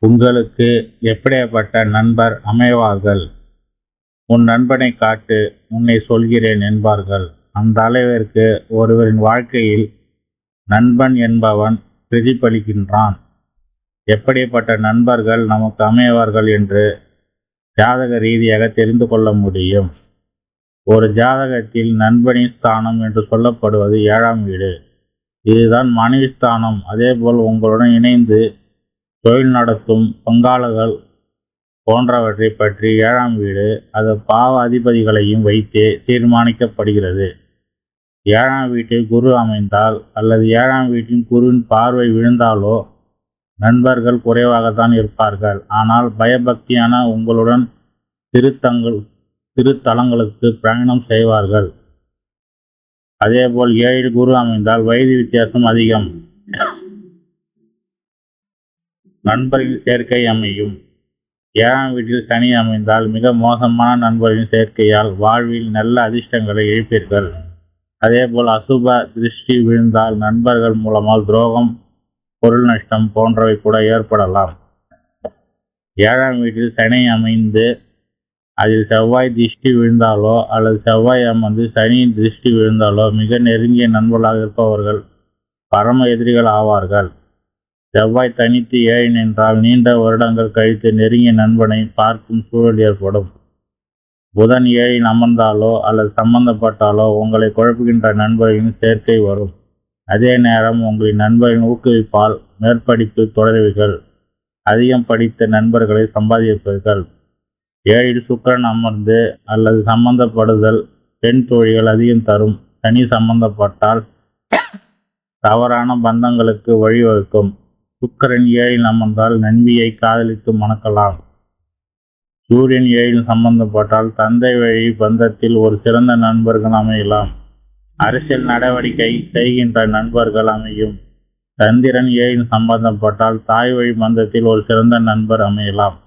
உங்களுக்கு எப்படியப்பட்ட நண்பர் அமைவார்கள்? உன் நண்பனை காட்டு உன்னை சொல்கிறேன் என்பார்கள். அந்த அளவிற்கு ஒருவரின் வாழ்க்கையில் நண்பன் என்பவன் பிரதிபலிக்கின்றான். எப்படிப்பட்ட நண்பர்கள் நமக்கு அமைவார்கள் என்று ஜாதக ரீதியாக தெரிந்து கொள்ள முடியும். ஒரு ஜாதகத்தில் நண்பனின் ஸ்தானம் என்று சொல்லப்படுவது ஏழாம் வீடு. இதுதான் மனைவி ஸ்தானம். அதேபோல் உங்களுடன் இணைந்து தொழில் நடத்தும் பங்காளர்கள் போன்றவற்றை பற்றி ஏழாம் வீடு அது பாவ அதிபதிகளையும் வைத்தே தீர்மானிக்கப்படுகிறது. ஏழாம் வீட்டில் குரு அமைந்தால் அல்லது ஏழாம் வீட்டின் குருவின் பார்வை விழுந்தாலோ நண்பர்கள் குறைவாகத்தான் இருப்பார்கள். ஆனால் பயபக்தியான உங்களுடன் திருத்தங்கள் திருத்தலங்களுக்கு பிரயாணம் செய்வார்கள். அதேபோல் ஏழில் குரு அமைந்தால் வயது வித்தியாசம் அதிகம். நண்பரின் சேர்க்கை அமையும். ஏழாம் வீட்டில் சனி அமைந்தால் மிக மோசமான நண்பரின் சேர்க்கையால் வாழ்வில் நல்ல அதிர்ஷ்டங்களை இழப்பீர்கள். அதேபோல் அசுப திருஷ்டி விழுந்தால் நண்பர்கள் மூலமாக துரோகம் பொருள் நஷ்டம் போன்றவை கூட ஏற்படலாம். ஏழாம் வீட்டில் சனி அமைந்து அதில் செவ்வாய் திருஷ்டி விழுந்தாலோ அல்லது செவ்வாய் அமர்ந்து சனியின் திருஷ்டி விழுந்தாலோ மிக நெருங்கிய நண்பர்களாக இருப்பவர்கள் பரம எதிரிகள் ஆவார்கள். செவ்வாய் தனித்து ஏழை நின்றால் நீண்ட வருடங்கள் கழித்து நெருங்கிய நண்பனை பார்க்கும் சூழல் ஏற்படும். புதன் ஏழில் அமர்ந்தாலோ அல்லது சம்பந்தப்பட்டாலோ உங்களை குழப்புகின்ற நண்பர்களின் சேர்க்கை வரும். அதே நேரம் உங்களின் நண்பரின் ஊக்குவிப்பால் மேற்படிப்பு தொடர்வீர்கள். அதிகம் படித்த நண்பர்களை சம்பாதிப்பீர்கள். ஏழில் சுக்கரன் அமர்ந்து அல்லது சம்பந்தப்படுதல் பெண் தோழிகள் அதிகம் தரும். சனி சம்பந்தப்பட்டால் தவறான பந்தங்களுக்கு வழிவகுக்கும். சுக்கரன் ஏழில் அமர்ந்தால் நன்மையை காதலித்து மணக்கலாம். சூரியன் ஏழில் சம்பந்தப்பட்டால் தந்தை வழி பந்தத்தில் ஒரு சிறந்த நண்பர்கள் அமையலாம். அரசியல் நடவடிக்கை செய்கின்ற நண்பர்கள் அமையும். சந்திரன் ஏழில் சம்பந்தப்பட்டால் தாய் வழி பந்தத்தில் ஒரு சிறந்த நண்பர் அமையலாம்.